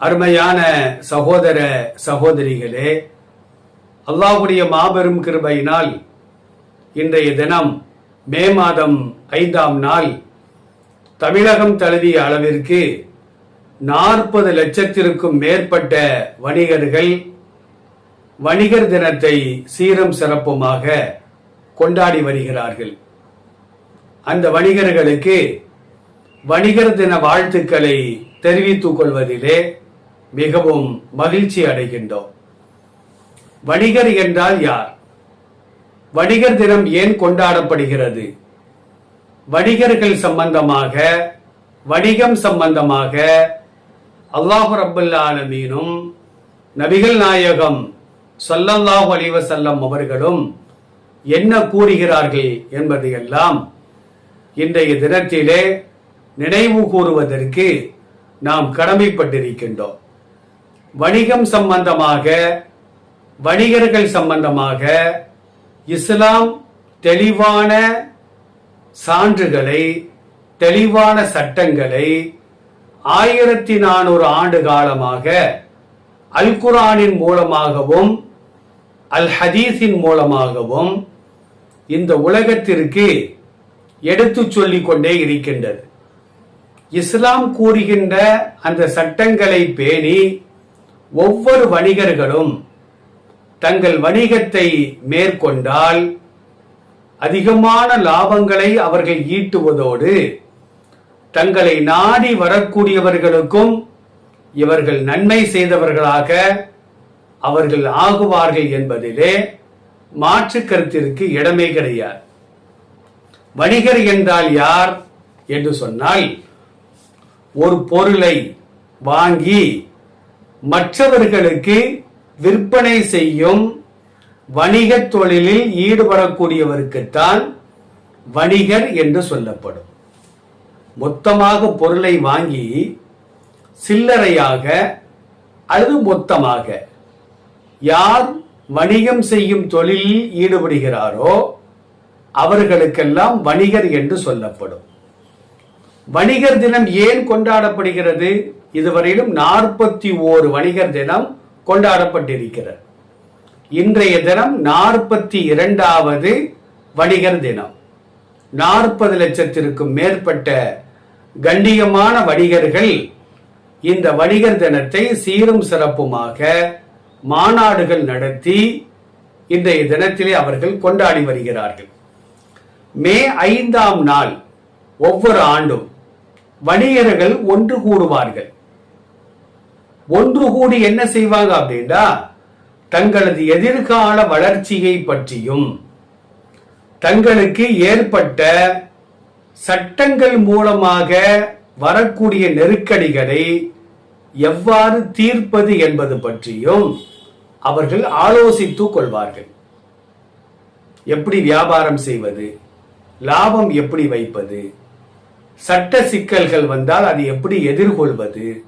அருமையான சகோதர சகோதரிகளே அல்லாஹுடைய மாபெரும் கிருபையினால் இன்றைய தினம் மே மாதம் ஐந்தாம் நாள் தமிழகம் தழுவிய அளவிற்கு நாற்பது லட்சத்திற்கும் மேற்பட்ட வணிகர்கள் வணிகர் தினத்தை சீரும் சிறப்புமாக கொண்டாடி வருகிறார்கள். அந்த வணிகர்களுக்கு வணிகர் தின வாழ்த்துக்களை தெரிவித்துக் கொள்வதிலே மிகவும் மகிழ்ச்சி அடைகின்றோம். வணிகர் என்றால் யார்? வணிகர் தினம் ஏன் கொண்டாடப்படுகிறது? வணிகர்கள் சம்பந்தமாக வணிகம் சம்பந்தமாக அல்லாஹு ரபுல்லாலமீனும் நபிகள் நாயகம் சொல்லல்லாஹு அலிவசல்லம் அவர்களும் என்ன கூறுகிறார்கள் என்பதையெல்லாம் இன்றைய தினத்திலே நினைவு கூறுவதற்கு நாம் கடமைப்பட்டிருக்கின்றோம். வணிகம் சம்பந்தமாக வணிகர்கள் சம்பந்தமாக இஸ்லாம் தெளிவான சான்றுகளை தெளிவான சட்டங்களை ஆயிரத்தி நானூறு ஆண்டு காலமாக அல்குரானின் மூலமாகவும் அல் ஹதீஸின் மூலமாகவும் இந்த உலகத்திற்கு எடுத்து சொல்லிக் கொண்டே இருக்கின்றது. இஸ்லாம் கூறுகின்ற அந்த சட்டங்களை பேணி ஒவ்வொரு வணிகர்களும் தங்கள் வணிகத்தை மேற்கொண்டால் அதிகமான லாபங்களை அவர்கள் ஈட்டுவதோடு தங்களை நாடி வரக்கூடியவர்களுக்கும் இவர்கள் நன்மை செய்தவர்களாக அவர்கள் ஆகுவார்கள் என்பதிலே மாற்று கருத்திற்கு இடமே கிடையாது. வணிகர் என்றால் யார் என்று சொன்னால் ஒரு பொருளை வாங்கி மற்றவர்களுக்கு விற்பனை செய்யும் வணிக தொழிலில் ஈடுபடக்கூடியவருக்குத்தான் வணிகர் என்று சொல்லப்படும். மொத்தமாக பொருளை வாங்கி சில்லறையாக அல்லது மொத்தமாக யார் வணிகம் செய்யும் தொழிலில் ஈடுபடுகிறாரோ அவர்களுக்கெல்லாம் வணிகர் என்று சொல்லப்படும். வணிகர் தினம் ஏன் கொண்டாடப்படுகிறது? இதுவரையிலும் நாற்பத்தி ஓரு வணிகர் தினம் கொண்டாடப்பட்டிருக்கிறது. இன்றைய தினம் நாற்பத்தி இரண்டாவது வணிகர் தினம். நாற்பது லட்சத்திற்கும் மேற்பட்ட கண்ணியமான வணிகர்கள் இந்த வணிகர் தினத்தை சீரும் சிறப்புமாக மாநாடுகள் நடத்தி இன்றைய தினத்திலே அவர்கள் கொண்டாடி வருகிறார்கள். மே ஐந்தாம் நாள் ஒவ்வொரு ஆண்டும் வணிகர்கள் ஒன்று கூடுவார்கள். ஒன்று கூடி என்ன செய்வாங்க அப்படின்னா தங்களது எதிர்கால வளர்ச்சியை பற்றியும் தங்களுக்கு ஏற்பட்ட சட்டங்கள் மூலமாக வரக்கூடிய நெருக்கடிகளை எவ்வாறு தீர்ப்பது என்பது பற்றியும் அவர்கள் ஆலோசித்துக் கொள்வார்கள். எப்படி வியாபாரம் செய்வது லாபம் எப்படி வைப்பது சட்ட சிக்கல்கள் வந்தால் அதை எப்படி எதிர்கொள்வது?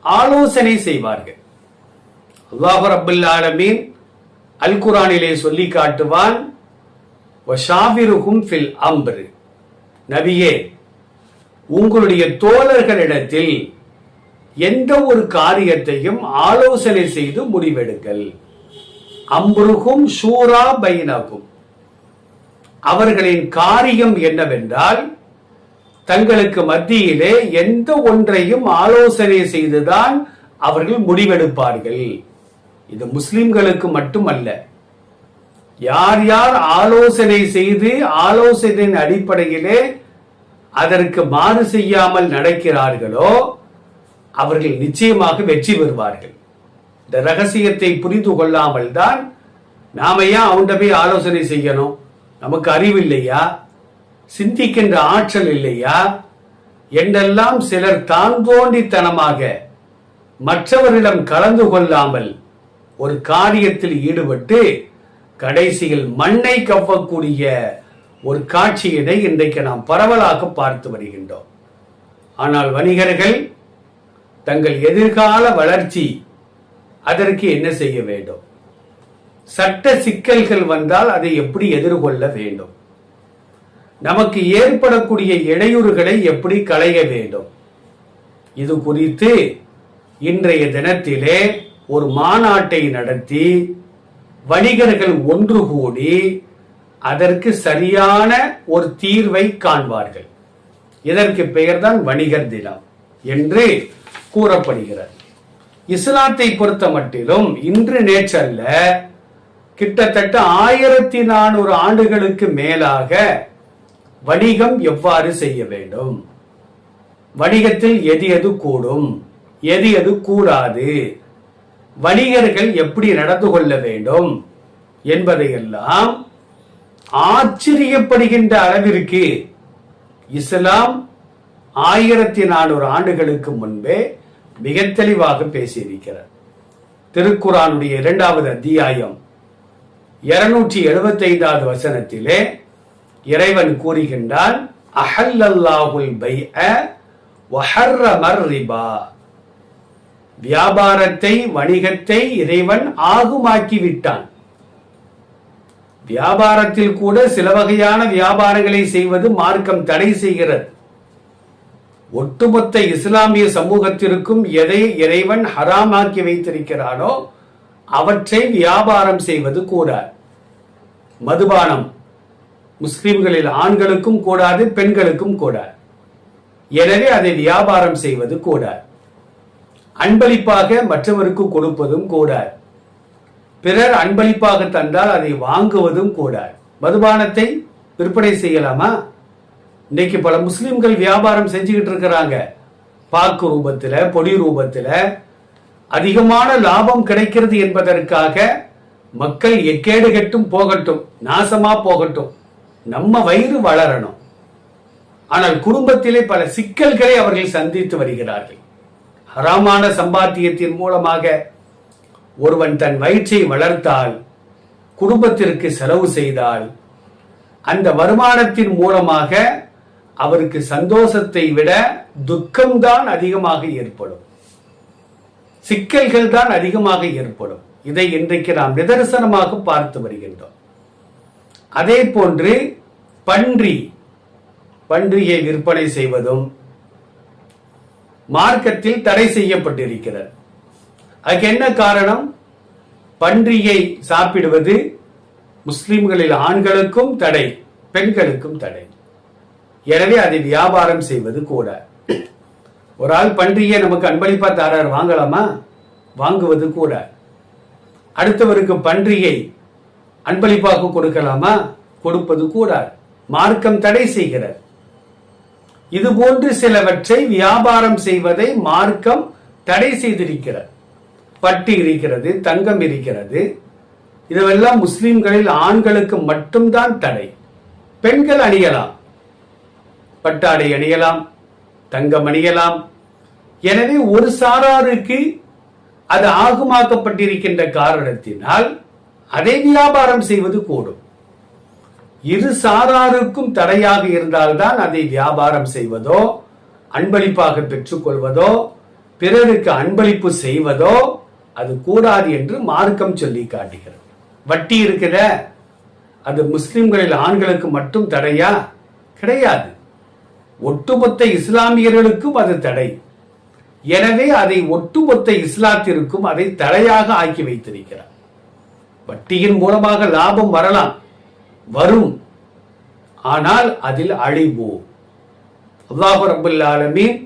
ஆலோசனை செய்வார்கள். அல்லாஹு ரபுல் ஆலமீன் அல் குரானிலே சொல்லி காட்டுவான் ஃபில் அம்ரு. நபியே உங்களுடைய தோழர்களிடத்தில் எந்த ஒரு காரியத்தையும் ஆலோசனை செய்து முடிவெடுங்கள். அம்புருகும் ஷூரா பைனாகும். அவர்களின் காரியம் என்னவென்றால் தங்களுக்கு மத்தியிலே எந்த ஒன்றையும் ஆலோசனை செய்துதான் அவர்கள் முடிவெடுப்பார்கள். இது முஸ்லிம்களுக்கு மட்டுமல்ல. யார் யார் ஆலோசனை செய்து ஆலோசனையின் அடிப்படையிலே அதற்கு மாறு செய்யாமல் நடக்கிறார்களோ அவர்கள் நிச்சயமாக வெற்றி பெறுவார்கள். இந்த ரகசியத்தை புரிந்து கொள்ளாமல் தான் நாம ஏன் அவன்கிட்ட போய் ஆலோசனை செய்யணும்? நமக்கு அறிவு இல்லையா? சிந்திக்கின்ற ஆற்றல் இல்லையா? என்றெல்லாம் சிலர் தான் தோண்டித்தனமாக மற்றவரிடம் கலந்து கொள்ளாமல் ஒரு காரியத்தில் ஈடுபட்டு கடைசியில் மண்ணை கவ்வக்கூடிய ஒரு காட்சியினை இன்றைக்கு நாம் பரவலாக பார்த்து வருகின்றோம். ஆனால் வணிகர்கள் தங்கள் எதிர்கால வளர்ச்சி அதற்கு என்ன செய்ய வேண்டும்? சட்ட சிக்கல்கள் வந்தால் அதை எப்படி எதிர்கொள்ள வேண்டும்? நமக்கு ஏற்படக்கூடிய இடையூறுகளை எப்படி களைய வேண்டும்? இது குறித்து இன்றைய தினத்திலே ஒரு மாநாட்டை நடத்தி வணிகர்கள் ஒன்று கூடி அதற்கு சரியான ஒரு தீர்வை காண்பார்கள். இதற்கு பெயர்தான் வணிகர் தினம் என்று கூறப்படுகிறது. இஸ்லாத்தை பொறுத்த மட்டிலும் இன்று நேற்றல்ல கிட்டத்தட்ட ஆயிரத்தி நானூறு ஆண்டுகளுக்கு மேலாக வணிகம் எவ்வாறு செய்ய வேண்டும்? வணிகத்தில் எது எது கூடும்? எது எது கூடாது? வணிகர்கள் எப்படி நடந்து கொள்ள வேண்டும்? என்பதையெல்லாம் ஆச்சரியப்படுகின்ற அளவிற்கு இஸ்லாம் ஆயிரத்தி நானூறு ஆண்டுகளுக்கு முன்பே மிக தெளிவாக பேசியிருக்கிறார். திருக்குறானுடைய இரண்டாவது அத்தியாயம் இருநூற்றி எழுபத்தைந்தாவது வசனத்திலே இறைவன் கூறுகின்றான் அஹல்லல்லாஹுல் பை ரிபா வியாபாரத்தை வணிகத்தை இறைவன் ஆகுமாக்கி விட்டான் வியாபாரத்தில் கூட சில வகையான வியாபாரங்களை செய்வது மார்க்கம் தடை செய்கிறது. ஒட்டுமொத்த இஸ்லாமிய சமூகத்திற்கும் எதை இறைவன் ஹராமாக்கி வைத்திருக்கிறானோ அவற்றை வியாபாரம் செய்வது கூற மதுபானம். முஸ்லிம்களில் ஆண்களுக்கும் கூடாது பெண்களுக்கும் கூடாது. எனவே அதை வியாபாரம் செய்வது கூடாது. அன்பளிப்பாக மற்றவருக்கு கொடுப்பதும் கூடாது. பிறர் அன்பளிப்பாக தந்தால் அதை வாங்குவதும் கூடாது. மதுபானத்தை விற்பனை செய்யலாமா? இன்னைக்கு பல முஸ்லிம்கள் வியாபாரம் செஞ்சுக்கிட்டு இருக்கிறாங்க. பாக்கு ரூபத்தில் பொடி ரூபத்தில் அதிகமான லாபம் கிடைக்கிறது என்பதற்காக மக்கள் எக்கேடு கட்டும் போகட்டும் நாசமா போகட்டும். நம்ம வயிறு வளரணும். ஆனால் குடும்பத்திலே பல சிக்கல்களை அவர்கள் சந்தித்து வருகிறார்கள். ஹராமான சம்பாத்தியத்தின் மூலமாக ஒருவன் தன் வயிற்றை வளர்த்தால் குடும்பத்திற்கு செலவு செய்தால் அந்த வருமானத்தின் மூலமாக அவருக்கு சந்தோஷத்தை விட துக்கம்தான் அதிகமாக ஏற்படும். சிக்கல்கள் தான் அதிகமாக ஏற்படும். இதை இன்றைக்கு நாம் நிதர்சனமாக பார்த்து வருகின்றோம். அதே போன்று பன்றி பன்றியை விற்பனை செய்வதும் மார்க்கத்தில் தடை செய்யப்பட்டிருக்கிறது. அதுக்கு என்ன காரணம்? பன்றியை சாப்பிடுவது முஸ்லிம்களில் ஆண்களுக்கும் தடை பெண்களுக்கும் தடை. எனவே அதை வியாபாரம் செய்வது கூட. ஒரு ஆள் பன்றியை நமக்கு அன்பளிப்பா தாரார் வாங்கலாமா? வாங்குவது கூட. அடுத்தவருக்கு பன்றியை அன்பளிப்பாக கொடுக்கலாமா? கொடுப்பது கூட மார்க்கம் தடை செய்கிறது. இது போன்று சிலவற்றை வியாபாரம் செய்வதை மார்க்கம் தடை செய்திருக்கிறது. பட்டி இருக்கிறது தங்கம் இருக்கிறது. இதுவெல்லாம் முஸ்லிம்களில் ஆண்களுக்கு மட்டும்தான் தடை. பெண்கள் அணியலாம். பட்டாடை அணியலாம். தங்கம் அணியலாம். எனவே ஒரு சாராருக்கு அது ஆகுமாக்கப்பட்டிருக்கின்ற காரணத்தினால் அதை வியாபாரம் செய்வது கூடும். இரு சாராருக்கும் தடையாக இருந்தால்தான் அதை வியாபாரம் செய்வதோ அன்பளிப்பாக பெற்றுக்கொள்வதோ பிறருக்கு அன்பளிப்பு செய்வதோ அது கூடாது என்று மார்க்கம் சொல்லி காட்டுகிறது. வட்டி இருக்கிற அது முஸ்லிம்களில் ஆண்களுக்கு மட்டும் தடையா? கிடையாது. ஒட்டுமொத்த இஸ்லாமியர்களுக்கும் அது தடை. எனவே அதை ஒட்டுமொத்த இஸ்லாத்திற்கும் அதை தடையாக ஆக்கி வைத்திருக்கிறார். வட்டியின் மூலமாக லாபம் வரலாம். வரும். ஆனால் அதில் அழிவு. அல்லாஹு ரபுல் ஆலமீன்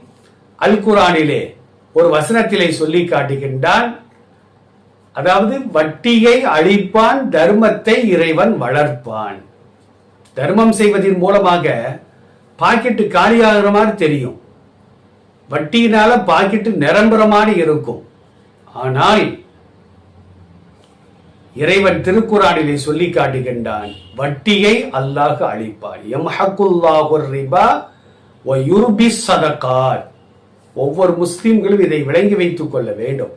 அல் குரானிலே ஒரு வசனத்திலே சொல்லி காட்டுகின்றான். அதாவது வட்டியை அழிப்பான் தர்மத்தை இறைவன் வளர்ப்பான். தர்மம் செய்வதன் மூலமாக பாக்கெட்டு காலியாகிற மாதிரி தெரியும். வட்டியினால பாக்கெட்டு நிரம்புற மாதிரி இருக்கும். ஆனால் இறைவன் திருக்குறானிலே சொல்லி காட்டுகின்றான் வட்டியை அல்லாஹ் அழிப்பான் ரிபா சதகார் ஒவ்வொரு முஸ்லிம்களும் இதை விளங்கி வைத்துக் கொள்ள வேண்டும்.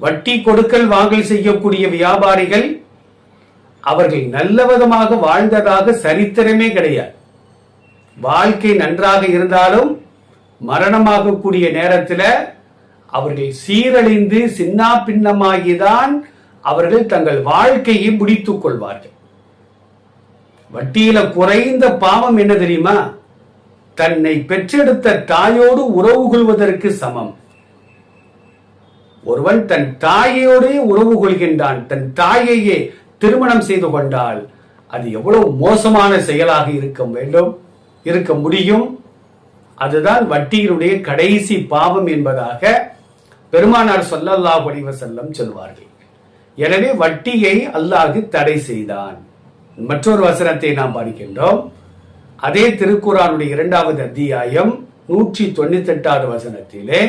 வட்டி கொடுக்கல் வாங்கல் செய்யக்கூடிய வியாபாரிகள் அவர்கள் நல்ல விதமாக வாழ்ந்ததாக சரித்திரமே கிடையாது. வாழ்க்கை நன்றாக இருந்தாலும் மரணமாகக்கூடிய நேரத்தில் அவர்கள் சீரழிந்து சின்னா பின்னமாகிதான் அவர்கள் தங்கள் வாழ்க்கையை முடித்துக் கொள்வார்கள். வட்டியில குறைந்த பாவம் என்ன தெரியுமா? தன்னை பெற்றெடுத்த தாயோடு உறவு கொள்வதற்கு சமம். ஒருவன் தன் தாயோடே உறவு கொள்கின்றான் தன் தாயையே திருமணம் செய்து கொண்டால் அது எவ்வளவு மோசமான செயலாக இருக்க வேண்டும் இருக்க முடியும்? அதுதான் வட்டியினுடைய கடைசி பாவம் என்பதாக பெருமானார் சொல்லல்லா ஒளிவ செல்லம் சொல்வார்கள். எனவே வட்டியை அல்லாஹு தடை செய்தான். மற்றொரு வசனத்தை நாம் பார்க்கின்றோம் அதே திருக்குறானுடைய இரண்டாவது அத்தியாயம் நூற்றி தொண்ணூத்தி எட்டாவது வசனத்திலே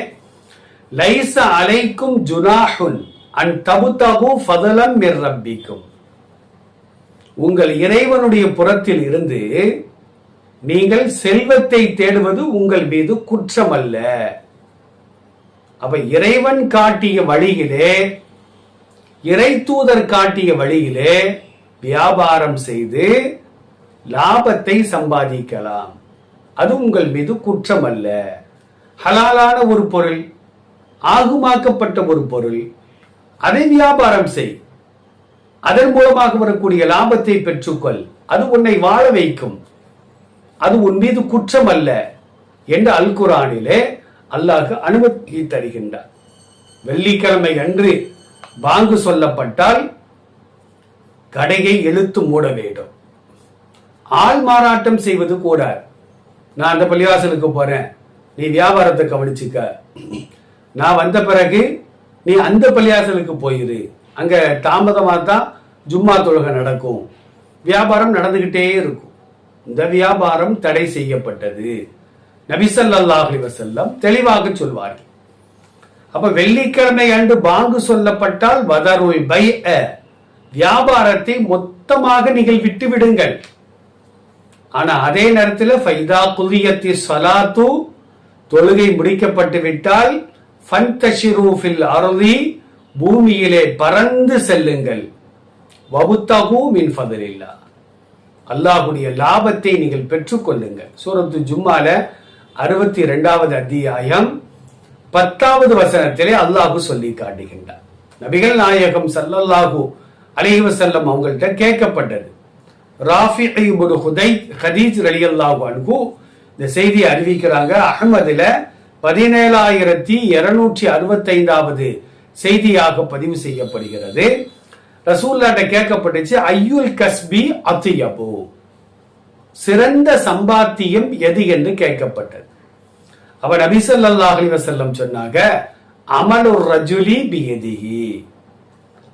லைச அலைக்கும் ஜுனாஹுன் அன் தபுதகு ஃபதலம் ரப்பிக்கும். உங்கள் இறைவனுடைய புறத்தில் இருந்து நீங்கள் செல்வத்தை தேடுவது உங்கள் மீது குற்றம் அல்ல அப்ப இறைவன் காட்டிய வழியிலே இறை தூதர் காட்டிய வழியிலே வியாபாரம் செய்து லாபத்தை சம்பாதிக்கலாம். அது உங்கள் மீது குற்றம் அல்ல. ஹலாலான ஒரு பொருள் ஆகுமாக்கப்பட்ட ஒரு பொருள் அதை வியாபாரம் செய். அதன் மூலமாக வரக்கூடிய லாபத்தை பெற்றுக்கொள். அது உன்னை வாழ வைக்கும். அது உன் மீது குற்றம் அல்ல என்று அல்குரானிலே அல்லாஹ் அனுமதி தருகின்றார். வெள்ளிக்கிழமை அன்று பாங்கு சொல்லப்பட்டால் கடையை எழுத்து மூட வேண்டும். ஆள் மாறாட்டம் செய்வது கூடாது நான் அந்த பள்ளிவாசலுக்கு போறேன். நீ வியாபாரத்தை கவனிச்சுக்க. நான் வந்த பிறகு நீ அந்த பள்ளிவாசலுக்கு போயிரு. அங்க தாமதமாக தான் ஜும்மா தொழுகை நடக்கும். வியாபாரம் நடந்துகிட்டே இருக்கும். இந்த வியாபாரம் தடை செய்யப்பட்டது. நபிசல்லாஹ் வசல்லம் தெளிவாக சொல்வார்கள். அப்ப வெள்ளிக்கிழமை அன்று பாங்கு சொல்லப்பட்டால் வதருள் பை வியாபாரத்தை மொத்தமாக நீங்கள் விட்டு விடுங்கள் ஆனா அதே நேரத்தில் ஃபைதா குதியத்தி சலாத்து தொழுகை முடிக்கப்பட்டு விட்டால் ஃபன்தஷிரு ஃபில் அருதி பூமியிலே பறந்து செல்லுங்கள். வபுத்தகு மின் ஃபதலில்லா அல்லாஹுடைய லாபத்தை நீங்கள் பெற்றுக்கொள்ளுங்கள் சூரத்து ஜும்மால அறுபத்தி ரெண்டாவது அத்தியாயம். பத்தாவது வசனத்திலே அல்லாஹு சொல்லி காட்டுகின்றார். நபிகள் நாயகம் சல்லல்லாஹு அலிஹி வசல்லம் அவங்கள்ட்ட கேட்கப்பட்டது. ராஃபி இப்னு ஹுதை ஹதீஜ் ரலியல்லாஹு அன்ஹு இந்த செய்தியை அறிவிக்கிறாங்க. அகமதுல பதினேழாயிரத்தி இருநூற்றி அறுபத்தைந்தாவது செய்தியாக பதிவு செய்யப்படுகிறது. ரசூல்லாட்ட கேட்கப்பட்டுச்சு ஐயுல் கஸ்பி அத்தியபு? சிறந்த சம்பாத்தியம் எது என்று கேட்கப்பட்டது. அவர் நபிசல்லாஹ் அலி வசல்லம் சொன்னாங்க அமலுர் ரஜுலி பியதிஹி.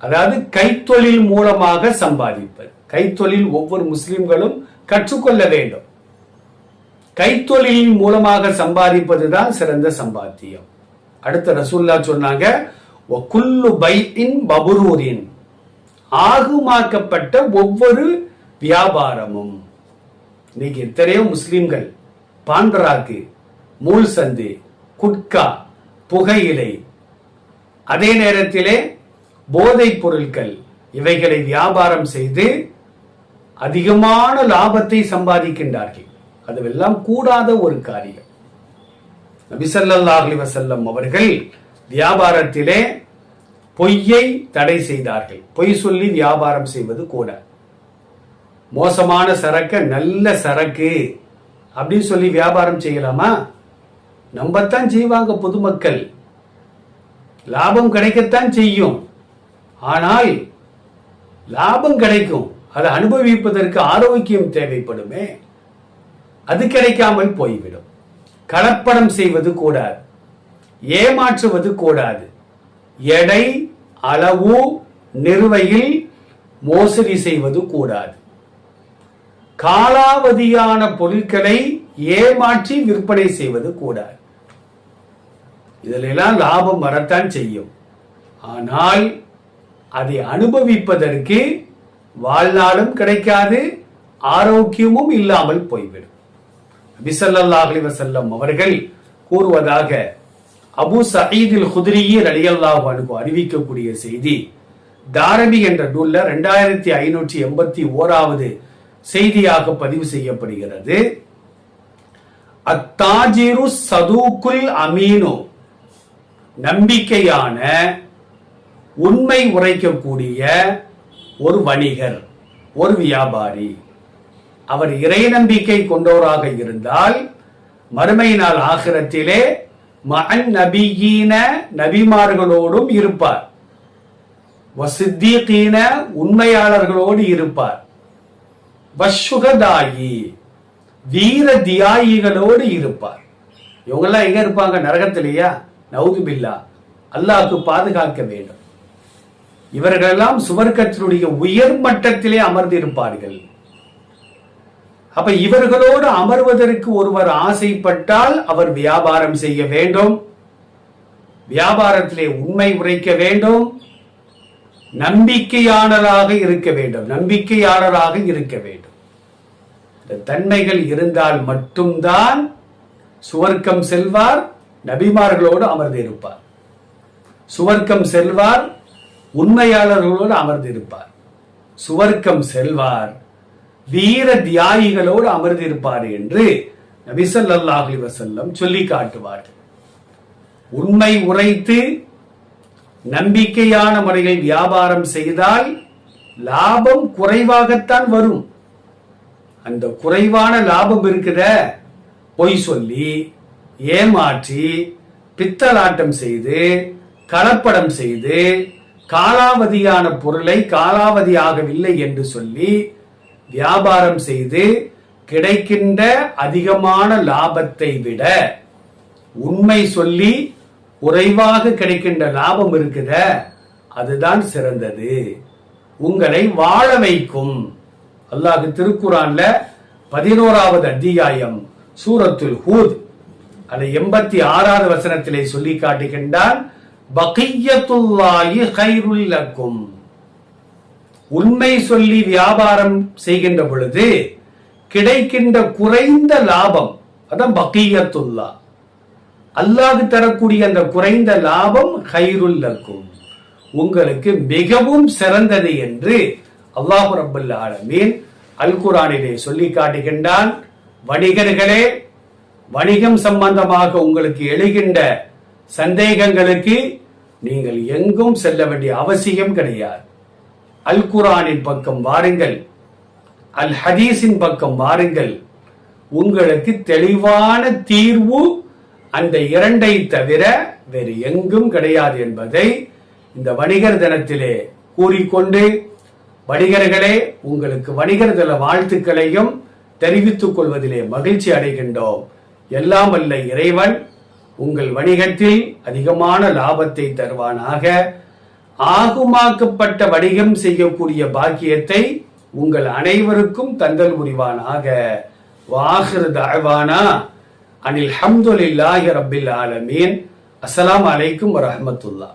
அதாவது கைத்தொழில் மூலமாக சம்பாதிப்பது. கைத்தொழில் ஒவ்வொரு முஸ்லிம்களும் கற்றுக்கொள்ள வேண்டும். கைத்தொழிலின் மூலமாக சம்பாதிப்பதுதான் சிறந்த சம்பாத்தியம். அடுத்த ரசூல்லா சொன்னாங்க குல்லு பைத்தின் பபுரூரின். ஆகுமாக்கப்பட்ட ஒவ்வொரு வியாபாரமும். இன்னைக்கு எத்தனையோ முஸ்லிம்கள் பாண்டராக்கு மூல் சந்து குட்கா புகையிலை. அதே நேரத்திலே போதைப் பொருட்கள் இவைகளை வியாபாரம் செய்து அதிகமான லாபத்தை சம்பாதிக்கின்றார்கள். அதுவெல்லாம் கூடாத ஒரு காரியம். நபிசல்லாஹ் வசல்லம் அவர்கள் வியாபாரத்திலே பொய்யை தடை செய்தார்கள். பொய் சொல்லி வியாபாரம் செய்வது கூட. மோசமான சரக்கு நல்ல சரக்கு அப்படின்னு சொல்லி வியாபாரம் செய்யலாமா? நம்பத்தான் செய்வாங்க பொதுமக்கள். லாபம் கிடைக்கத்தான் செய்யும். ஆனால் லாபம் கிடைக்கும். அதை அனுபவிப்பதற்கு ஆரோக்கியம் தேவைப்படுமே. அது கிடைக்காமல் போய்விடும். கலப்படம் செய்வது கூடாது. ஏமாற்றுவது கூடாது. எடை அளவு நிறுவையில் மோசடி செய்வது கூடாது. காலாவதியான பொருட்களை ஏமாற்றி விற்பனை செய்வது கூடாது. இதிலெல்லாம் லாபம் வரத்தான் செய்யும். ஆனால் அதை அனுபவிப்பதற்கு வாழ்நாளும் கிடைக்காது ஆரோக்கியமும் இல்லாமல் போய்விடும். நபிசல்லாஹ் வசல்லம் அவர்கள் கூறுவதாக அபு சயீதில் குதிரியே ரலியல்லாஹு அன்ஹு அறிவிக்கக்கூடிய செய்தி தாரமி என்ற நூல்ல ரெண்டாயிரத்தி ஐநூற்றி எண்பத்தி ஓராவது செய்தியாக பதிவு செய்யப்படுகிறது. அத்தாஜிரு சதூக்குல் அமீனோ. நம்பிக்கையான உண்மை உரைக்கக்கூடிய ஒரு வணிகர் ஒரு வியாபாரி. அவர் இறை நம்பிக்கை கொண்டோராக இருந்தால் மறுமை நாள் ஆகிரத்திலே மகன் நபியீன நபிமார்களோடும் இருப்பார். வசித்தீன உண்மையாளர்களோடு இருப்பார். வசுகதாயி வீர தியாயிகளோடு இருப்பார். இவங்கெல்லாம் எங்க இருப்பாங்க? நரகத்திலேயா? நவுதுபில்லா அல்லாஹ் பாதுகாக்க வேண்டும். இவர்களெல்லாம் சுவர்க்கத்தினுடைய உயர் மட்டத்திலே அமர்ந்திருப்பார்கள். அப்ப இவர்களோடு அமர்வதற்கு ஒருவர் ஆசைப்பட்டால் அவர் வியாபாரம் செய்ய வேண்டும். வியாபாரத்திலே உண்மை உரைக்க வேண்டும். நம்பிக்கையாளராக இருக்க வேண்டும். நம்பிக்கையாளராக இருக்க வேண்டும். இந்த தன்மைகள் இருந்தால் மட்டும்தான் சுவர்க்கம் செல்வார் நபிமார்களோடு அமர்ந்து இருப்பார். சுவர்க்கம் செல்வார் உண்மையாளர்களோடு அமர்ந்து இருப்பார். சுவர்க்கம் செல்வார் வீர தியாகிகளோடு அமர்ந்து இருப்பார் என்று நபிசல்லாஹி வசல்லம் சொல்லி காட்டுவார்கள். உண்மை உரைத்து நம்பிக்கையான முறையில் வியாபாரம் செய்தால் லாபம் குறைவாகத்தான் வரும். அந்த குறைவான லாபம் இருக்கிற பொய் சொல்லி ஏமாற்றி பித்தலாட்டம் செய்து கலப்படம் செய்து காலாவதியான பொருளை காலாவதியாகவில்லை என்று சொல்லி வியாபாரம் செய்து கிடைக்கின்ற அதிகமான லாபத்தை விட உண்மை சொல்லி குறைவாக கிடைக்கின்ற லாபம் இருக்குத அதுதான் சிறந்தது. உங்களை வாழ வைக்கும். அல்லாஹு திருக்குறான்ல பதினோராவது அத்தியாயம் சூரத்துல் ஹூத். அந்த எண்பத்தி ஆறாவது வசனத்திலே சொல்லி காட்டுகின்றான் பகையத்துல்லாயி கைருல் உண்மை சொல்லி வியாபாரம் செய்கின்ற பொழுது கிடைக்கின்ற குறைந்த லாபம் அதான் பக்கீயத்துல்லா அல்லாது தரக்கூடிய அந்த குறைந்த லாபம் ஹைருல்லக்கும் உங்களுக்கு மிகவும் சிறந்தது என்று அல்லாஹு ரபுல்ல ஆலமீன் அல் குரானிலே சொல்லி காட்டுகின்றான். வணிகர்களே வணிகம் சம்பந்தமாக உங்களுக்கு எழுகின்ற சந்தேகங்களுக்கு நீங்கள் எங்கும் செல்ல வேண்டிய அவசியம் கிடையாது. அல் குரானின் பக்கம் வாருங்கள். அல் ஹதீஸின் பக்கம் வாருங்கள். உங்களுக்கு தெளிவான தீர்வு அந்த இரண்டை தவிர வேறு எங்கும் கிடையாது என்பதை இந்த வணிகர் தினத்திலே கூறிக்கொண்டு வணிகர்களே உங்களுக்கு வணிகர் தின வாழ்த்துக்களையும் தெரிவித்துக் கொள்வதிலே மகிழ்ச்சி அடைகின்றோம். எல்லாம் வல்ல இறைவன் உங்கள் வணிகத்தில் அதிகமான லாபத்தை தருவானாக. ஆகுமாக்கப்பட்ட வணிகம் செய்யக்கூடிய பாக்கியத்தை உங்கள் அனைவருக்கும் தந்தல் புரிவானாக. வாஹிர் தாழ்வானா அனில் ஹம்துலில்லாஹி ரபில் ஆலமீன். அஸ்லாம் அலைக்கும் வரமத்துல்லா